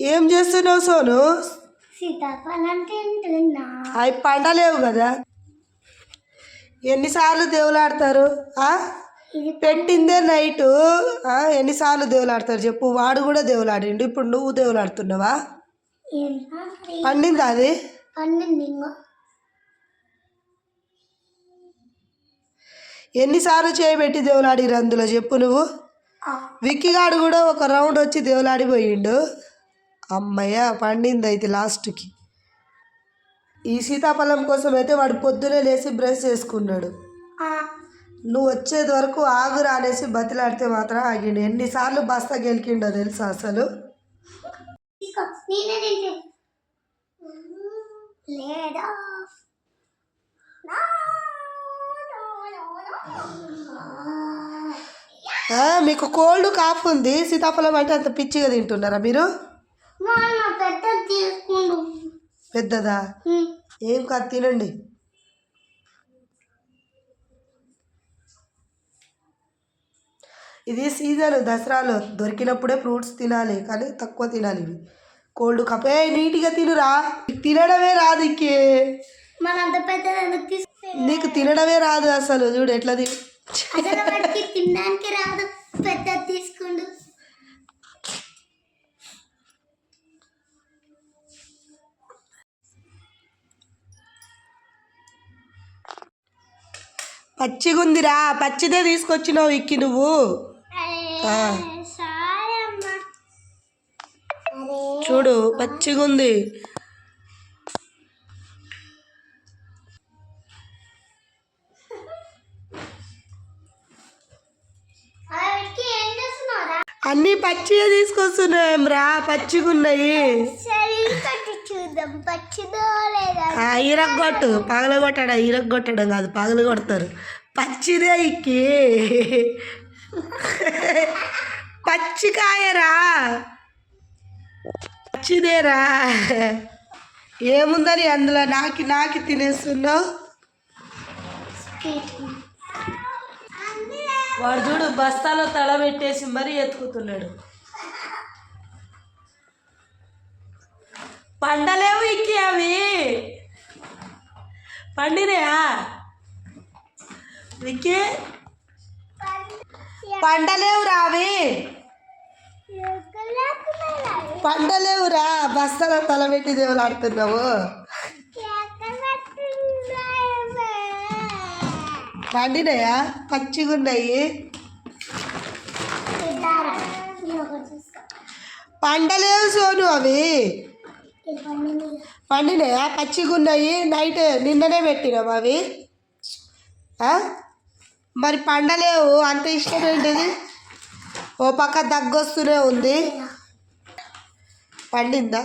ఏం చేస్తున్నావు సోను? సీతాఫలం తింటున్నా. అవి పండలేవు కదా. ఎన్నిసార్లు దేవులాడతారు? పెట్టిందే నైటు. ఎన్నిసార్లు దేవులాడతారు చెప్పు? వాడు కూడా దేవులాడిండు. ఇప్పుడు నువ్వు దేవులాడుతున్నావా? పండిందా అది? ఎన్నిసార్లు చేయబెట్టి దేవులాడిరు అందులో చెప్పు నువ్వు? విక్కిగాడు కూడా ఒక రౌండ్ వచ్చి దేవులాడిపోయిండు. అమ్మయ్య పండింది అయితే లాస్ట్కి. ఈ సీతాఫలం కోసం అయితే వాడు పొద్దునే లేచి బ్రష్ చేసుకున్నాడు. నువ్వు వచ్చేది వరకు ఆగురా అనేసి బతిలాడితే మాత్రం ఆగిండు. ఎన్నిసార్లు బస్తా గెలికిండో తెలుసా అసలు? మీకు కోల్డ్ కాఫ్ ఉంది. సీతాఫలం అంటే అంత పిచ్చిగా తింటున్నారా మీరు? పెద్దదా. ఏం కాదు తినండి. ఇది సీజన్ దసరాలో. దొరికినప్పుడే ఫ్రూట్స్ తినాలి కానీ తక్కువ తినాలి ఇవి. Cold cup. ఏ నీట్గా తినురా. తినడమే రాదు నీకు తినడమే రాదు అసలు చూడు ఎట్లా తిని తినడానికి రాదు పెద్ద పచ్చిగుందిరా పచ్చిదే తీసుకొచ్చినావు ఇక్కి నువ్వు. చూడు పచ్చిగుంది. అన్నీ పచ్చిగా తీసుకొస్తున్నాం రా పచ్చిగున్నాయి. ఇరగొట్టు పగలగొట్టడం ఇరగొట్టడం కాదు పగలు కొడతారు పచ్చిదే ఇక్కి. పచ్చికాయరా పచ్చిదేరా. ఏముందని అందులో నాకి నాకి తినేస్తున్నావు? వాడు చూడు బస్తాలో తల పెట్టేసి మరీ ఎత్తుకుతున్నాడు. పండలేవు ఇక్కి అవి. పండినయా విక్కీ? పండలేవురా అవి. పండలేవురా బస్తాలో తల పెట్టి దేవులు పండినాయా? పండినాయా పచ్చిగున్నాయి పండలేవు సోను అవి. పండినాయా? పచ్చిగున్నాయి నైట్ నిన్ననే పెట్టినాం అవి. మరి పండలేవు. అంత ఇష్టం ఏంటిది? ఓ పక్క దగ్గొస్తూనే ఉంది. పండిందా?